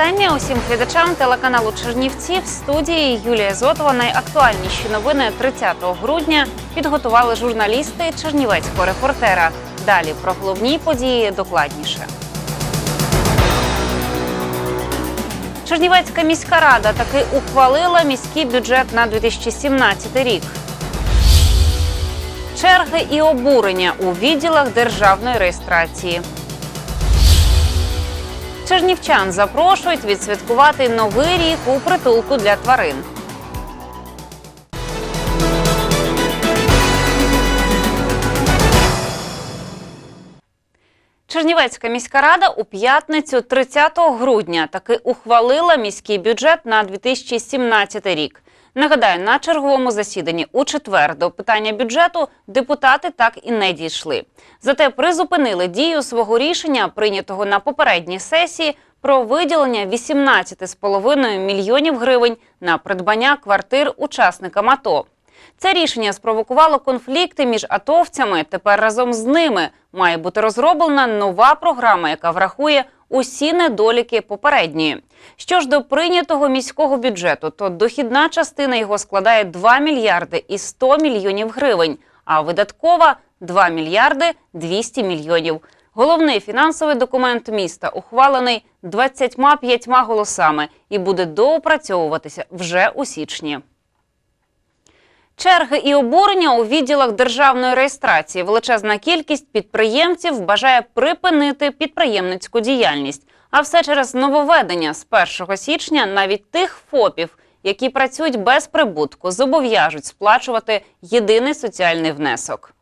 Вітання усім глядачам телеканалу Чернівці в студії Юлія Зотова. Найактуальніші новини 30 грудня підготували журналісти Чернівецького репортера. Далі про головні події докладніше. Чернівецька міська рада таки ухвалила міський бюджет на 2017 рік. Черги і обурення у відділах державної реєстрації. Чернівчан запрошують відсвяткувати новий рік у притулку для тварин. Чернівецька міська рада у п'ятницю 30 грудня таки ухвалила міський бюджет на 2017 рік. Нагадаю, на черговому засіданні у четвер до питання бюджету депутати так і не дійшли. Зате призупинили дію свого рішення, прийнятого на попередній сесії, про виділення 18,5 мільйонів гривень на придбання квартир учасникам АТО. Це рішення спровокувало конфлікти між атовцями. Тепер разом з ними має бути розроблена нова програма, яка врахує усі недоліки попередньої. Що ж до прийнятого міського бюджету, то дохідна частина його складає 2 мільярди і 100 мільйонів гривень, а видаткова 2 мільярди 200 мільйонів. Головний фінансовий документ міста ухвалений 25 голосами і буде доопрацьовуватися вже у січні. Черги і обурення у відділах державної реєстрації. Величезна кількість підприємців бажає припинити підприємницьку діяльність. А все через нововведення з 1 січня навіть тих ФОПів, які працюють без прибутку, зобов'яжуть сплачувати єдиний соціальний внесок.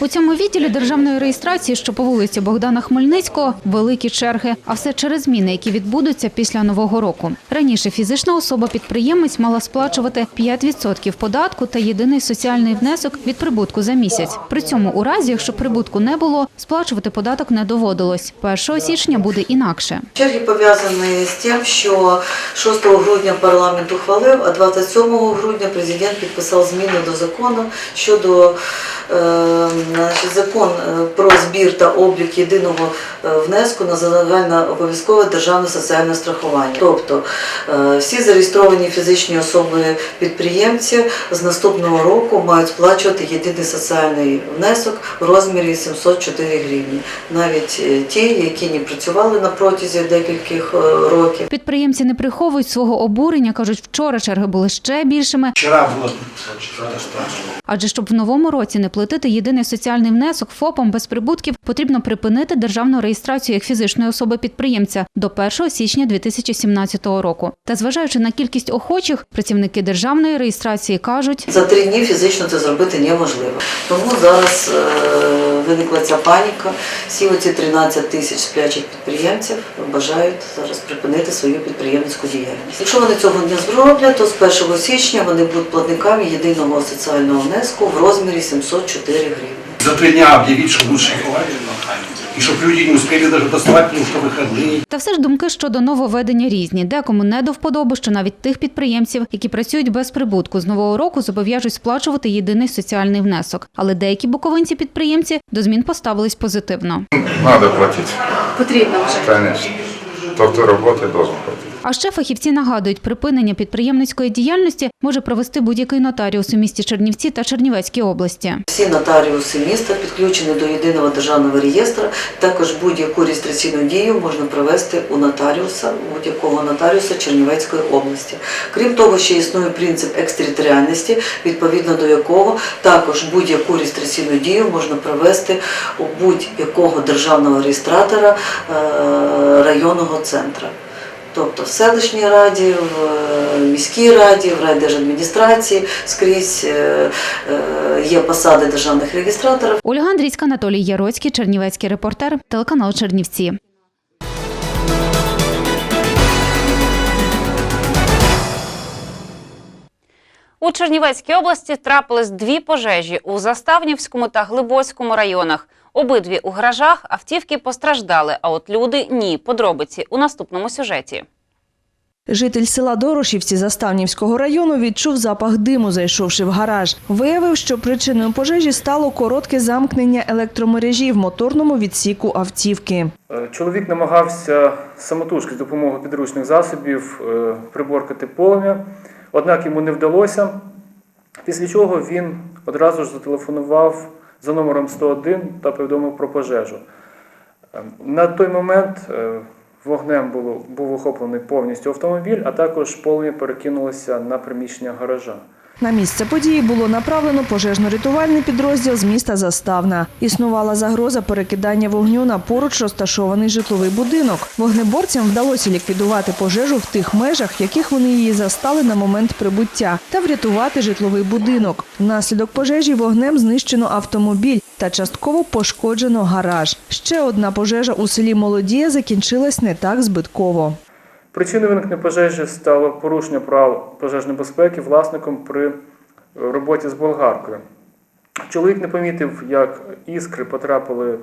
У цьому відділі державної реєстрації, що по вулиці Богдана Хмельницького, великі черги, а все через зміни, які відбудуться після нового року. Раніше фізична особа-підприємець мала сплачувати 5% податку та єдиний соціальний внесок від прибутку за місяць. При цьому, у разі, якщо прибутку не було, сплачувати податок не доводилось. 1 січня буде інакше. Черги пов'язані з тим, що 6 грудня парламент ухвалив, а 27 грудня президент підписав зміни до закону щодо е, закон е, про збір та облік єдиного е, внеску на загальне обов'язкове державне соціальне страхування. Тобто е, всі зареєстровані фізичні особи підприємці з наступного року мають сплачувати єдиний соціальний внесок в розмірі 704 гривні. Навіть ті, які не працювали на протязі декількох років. Підприємці не приховують свого обурення, кажуть, вчора черги були ще більшими, что-то страшно. Адже щоб в новому році не платити єдиний соціальний внесок ФОПам без прибутків, потрібно припинити державну реєстрацію як фізичної особи підприємця до 1 січня 2017 року. Та зважаючи на кількість охочих, працівники державної реєстрації кажуть, За три дні фізично це зробити неможливо. Тому зараз е, виникла ця паніка. Всі оці 13 тисяч сплячих підприємців бажають зараз припинити свою підприємницьку діяльність. Якщо вони цього не зроблять, то з 1 січня вони будуть платниками єдиного соціального внеску в розмірі 704 гривні За три дня объявить, что лучше. И чтобы люди не успели даже доставать, потому что выходные. Та все ж думки щодо нововведення різні. Декому не до вподоби, що навіть тих підприємців, які працюють без прибутку, з нового року зобов'яжуть сплачувати єдиний соціальний внесок. Але деякі буковинці-підприємці до змін поставились позитивно. Надо платить, Потрібно вже. конечно. Тот, кто работает, должен платить. А ще фахівці нагадують, припинення підприємницької діяльності може провести будь-який нотаріус у місті Чернівці та Чернівецькій області. Всі нотаріуси міста підключені до єдиного державного реєстру. Також будь-яку реєстраційну дію можна провести у нотаріуса, будь-якого нотаріуса Чернівецької області. Крім того, ще існує принцип екстериторіальності, відповідно до якого також будь-яку реєстраційну дію можна провести у будь-якого державного реєстратора е, районного центру. Тобто в селищній раді, в е, міській раді, в райдержадміністрації скрізь е, е, є посади державних реєстраторів. Ольга Андрійська, Анатолій Яроцький, Чернівецький репортер, телеканал Чернівці. У Чернівецькій області трапились дві пожежі у Заставнівському та Глибоцькому районах. Обидві у гаражах автівки постраждали, а от люди ні. Подробиці у наступному сюжеті. Житель села Дорошівці Заставнівського району відчув запах диму, зайшовши в гараж. Виявив, що причиною пожежі стало коротке замкнення електромережі в моторному відсіку автівки. Е, Чоловік намагався самотужки з допомогою підручних засобів е, приборкати полум'я, однак йому не вдалося. Після чого він одразу ж зателефонував за номером 101 та повідомив про пожежу. Е, На той момент е, вогнем було, був охоплений повністю автомобіль, а також полум'я перекинулося на приміщення гаража. На місце події було направлено пожежно-рятувальний підрозділ з міста Заставна. Існувала загроза перекидання вогню на поруч розташований житловий будинок. Вогнеборцям вдалося ліквідувати пожежу в тих межах, в яких вони її застали на момент прибуття, та врятувати житловий будинок. Внаслідок пожежі вогнем знищено автомобіль та частково пошкоджено гараж. Ще одна пожежа у селі Молодія закінчилась не так збитково. Причиною виникнення пожежі стало порушення правил пожежної безпеки власником при роботі з болгаркою. Чоловік не помітив, як іскри потрапили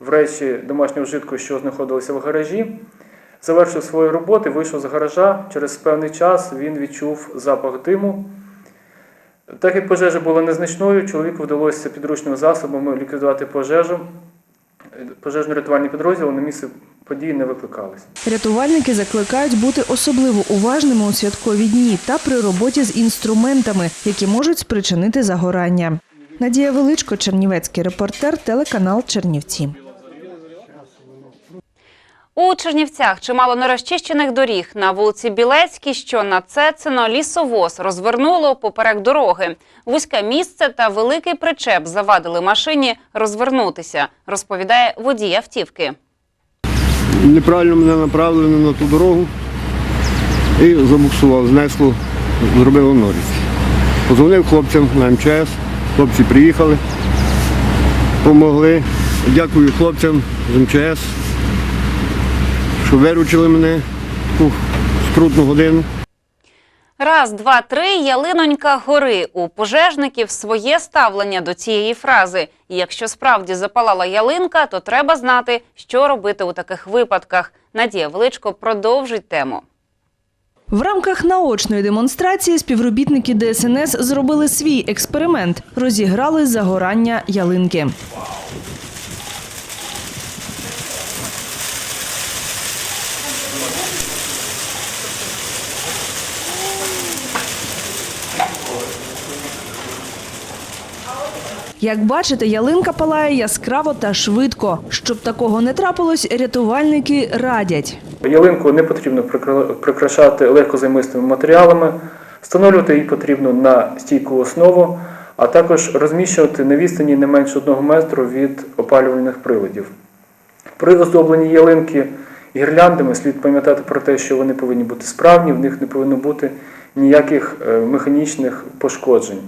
в речі домашнього вжитку, що знаходилися в гаражі. Завершив свої роботи, вийшов з гаража. Через певний час він відчув запах диму. Так як пожежа була незначною, чоловіку вдалося підручними засобами ліквідувати пожежу. Пожежно-рятувальні підрозділи на місце події не викликались. Рятувальники закликають бути особливо уважними у святкові дні та при роботі з інструментами, які можуть спричинити загорання. Надія Величко, Чернівецький репортер, телеканал Чернівці. У Чернівцях чимало нерозчищених доріг на вулиці Білецькій, що на Цецино лісовоз розвернуло поперек дороги. Вузьке місце та великий причеп завадили машині розвернутися, розповідає водій автівки. Неправильно мене направили на ту дорогу і забуксував, знесло, зробило норість. Позвонив хлопцям на МЧС, хлопці приїхали, допомогли. Дякую хлопцям з МЧС, що виручили мене в ту скрутну годину. Раз, два, три, ялинонька гори. У пожежників своє ставлення до цієї фрази. І якщо справді запалала ялинка, то треба знати, що робити у таких випадках. Надія Величко продовжить тему. В рамках наочної демонстрації співробітники ДСНС зробили свій експеримент, розіграли загорання ялинки. Як бачите, ялинка палає яскраво та швидко. Щоб такого не трапилось, рятувальники радять. Ялинку не потрібно прикрашати легкозаймистими матеріалами, встановлювати її потрібно на стійку основу, а також розміщувати на відстані не менше одного метру від опалювальних приладів. При оздобленні ялинки гірляндами слід пам'ятати про те, що вони повинні бути справні, в них не повинно бути ніяких е, механічних пошкоджень.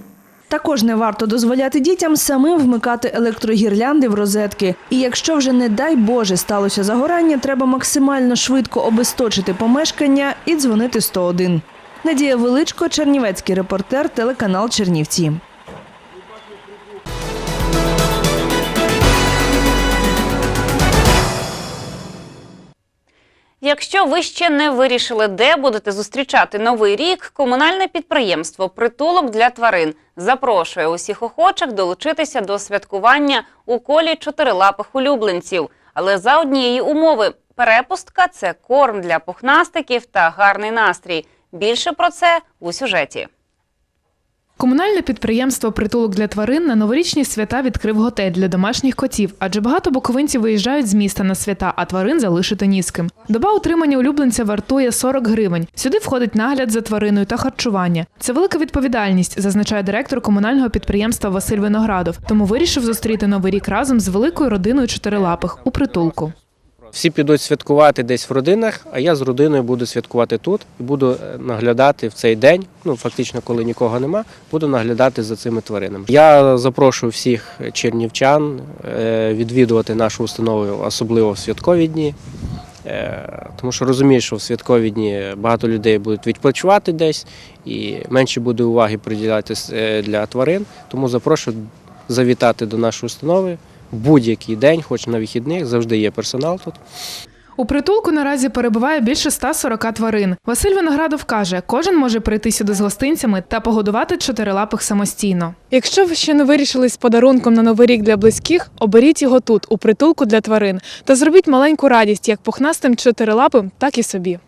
Також не варто дозволяти дітям самим вмикати електрогірлянди в розетки. І якщо вже не дай Боже сталося загорання, треба максимально швидко обесточити помешкання і дзвонити 101. Надія Величко, Чернівецький репортер, телеканал Чернівці. Якщо ви ще не вирішили, де будете зустрічати новий рік, комунальне підприємство Притулок для тварин запрошує усіх охочих долучитися до святкування у колі чотирилапих улюбленців. Але за однієї умови перепустка це корм для пухнастиків та гарний настрій. Більше про це у сюжеті. Комунальне підприємство Притулок для тварин на новорічні свята відкрив готель для домашніх котів, адже багато буковинців виїжджають з міста на свята, а тварин залишити ні. Доба утримання улюбленця вартує 40 гривень. Сюди входить нагляд за твариною та харчування. Це велика відповідальність, зазначає директор комунального підприємства Василь Виноградов. Тому вирішив зустріти новий рік разом з великою родиною чотирилапих у притулку. Всі підуть святкувати десь в родинах, а я з родиною буду святкувати тут і буду е, наглядати в цей день. Ну фактично, коли нікого нема, буду наглядати за цими тваринами. Я запрошую всіх чернівчан е, відвідувати нашу установу, особливо в святкові дні. Е, Тому що розумію, що в святкові дні багато людей будуть відпочивати десь і менше буде уваги приділяти для тварин. Тому запрошую завітати до нашої установи будь-який день, хоч на вихідних, завжди є персонал тут. У притулку наразі перебуває більше 140 тварин. Василь Виноградов каже, кожен може прийти сюди з гостинцями та погодувати чотирилапих самостійно. Якщо ви ще не вирішили з подарунком на новий рік для близьких, оберіть його тут, у притулку для тварин, та зробіть маленьку радість як пухнастим чотирилапим, так і собі.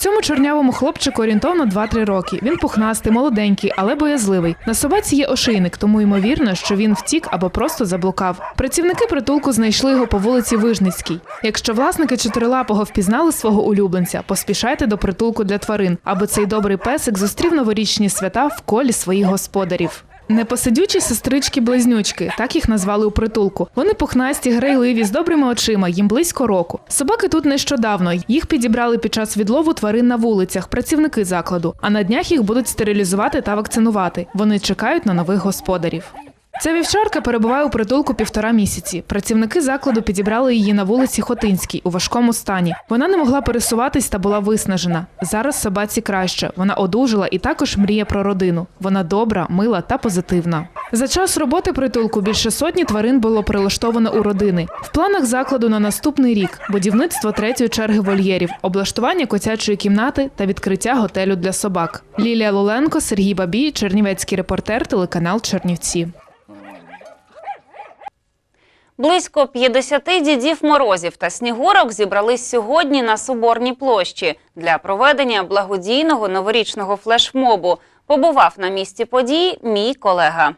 Цьому чорнявому хлопчику орієнтовно 2-3 роки. Він пухнастий, молоденький, але боязливий. На собаці є ошейник, тому ймовірно, що він втік або просто заблукав. Працівники притулку знайшли його по вулиці Вижницькій. Якщо власники чотирилапого впізнали свого улюбленця, поспішайте до притулку для тварин, аби цей добрий песик зустрів новорічні свята в колі своїх господарів. Непосидючі сестрички-близнючки, так їх назвали у притулку. Вони пухнасті, грайливі, з добрими очима, їм близько року. Собаки тут нещодавно. Їх підібрали під час відлову тварин на вулицях, працівники закладу. А на днях їх будуть стерилізувати та вакцинувати. Вони чекають на нових господарів. Ця вівчарка перебуває у притулку півтора місяці. Працівники закладу підібрали її на вулиці Хотинській у важкому стані. Вона не могла пересуватись та була виснажена. Зараз собаці краще. Вона одужала і також мріє про родину. Вона добра, мила та позитивна. За час роботи притулку більше сотні тварин було прилаштовано у родини. В планах закладу на наступний рік будівництво третьої черги вольєрів, облаштування котячої кімнати та відкриття готелю для собак. Лілія Луленко, Сергій Бабій, Чернівецький репортер, телеканал Чернівці. Близько 50 дідів морозів та снігурок зібрались сьогодні на Соборній площі для проведення благодійного новорічного флешмобу. Побував на місці події мій колега.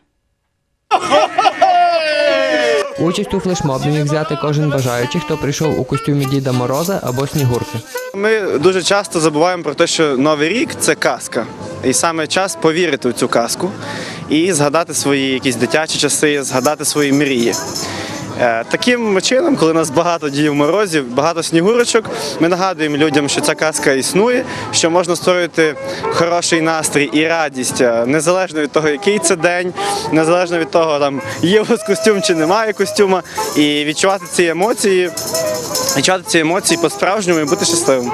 Участь у флешмобі міг взяти кожен бажаючий, хто прийшов у костюмі Діда Мороза або Снігурки. Ми дуже часто забуваємо про те, що Новий рік це казка. І саме час повірити в цю казку і згадати свої якісь дитячі часи, згадати свої мрії. Е, Таким чином, коли нас багато діїв морозів, багато снігурочок, ми нагадуємо людям, що ця казка існує, що можна створити хороший настрій і радість, е, незалежно від того, який це день, незалежно від того, там є у вас костюм чи немає костюма, і відчувати ці емоції, відчувати ці емоції по-справжньому і бути щасливим.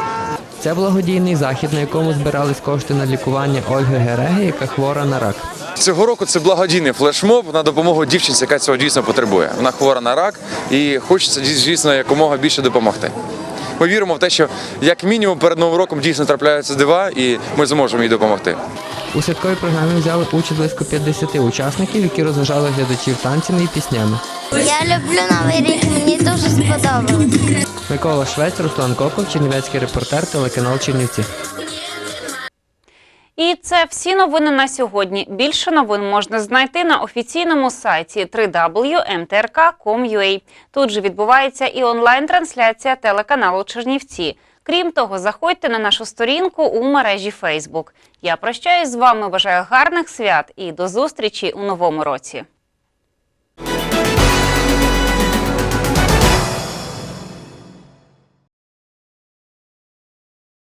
Це благодійний захід, на якому збирались кошти на лікування Ольги Гереги, яка хвора на рак. Цього року це благодійний флешмоб на допомогу дівчинці, яка цього дійсно потребує. Вона хвора на рак і хочеться дійсно якомога більше допомогти. Ми віримо в те, що як мінімум перед новим роком дійсно трапляються дива, і ми зможемо їй допомогти. У святковій програмі взяли участь близько 50 учасників, які розважали глядачів танцями і піснями. Я люблю новий рік, мені дуже сподобалось. Микола Швець, Руслан Коков, Чернівецький репортер, телеканал Чернівці. І це всі новини на сьогодні. Більше новин можна знайти на офіційному сайті www.mtrk.com.ua. Тут же відбувається і онлайн-трансляція телеканалу Чернівці. Крім того, заходьте на нашу сторінку у мережі Facebook. Я прощаюсь з вами, бажаю гарних свят і до зустрічі у новому році.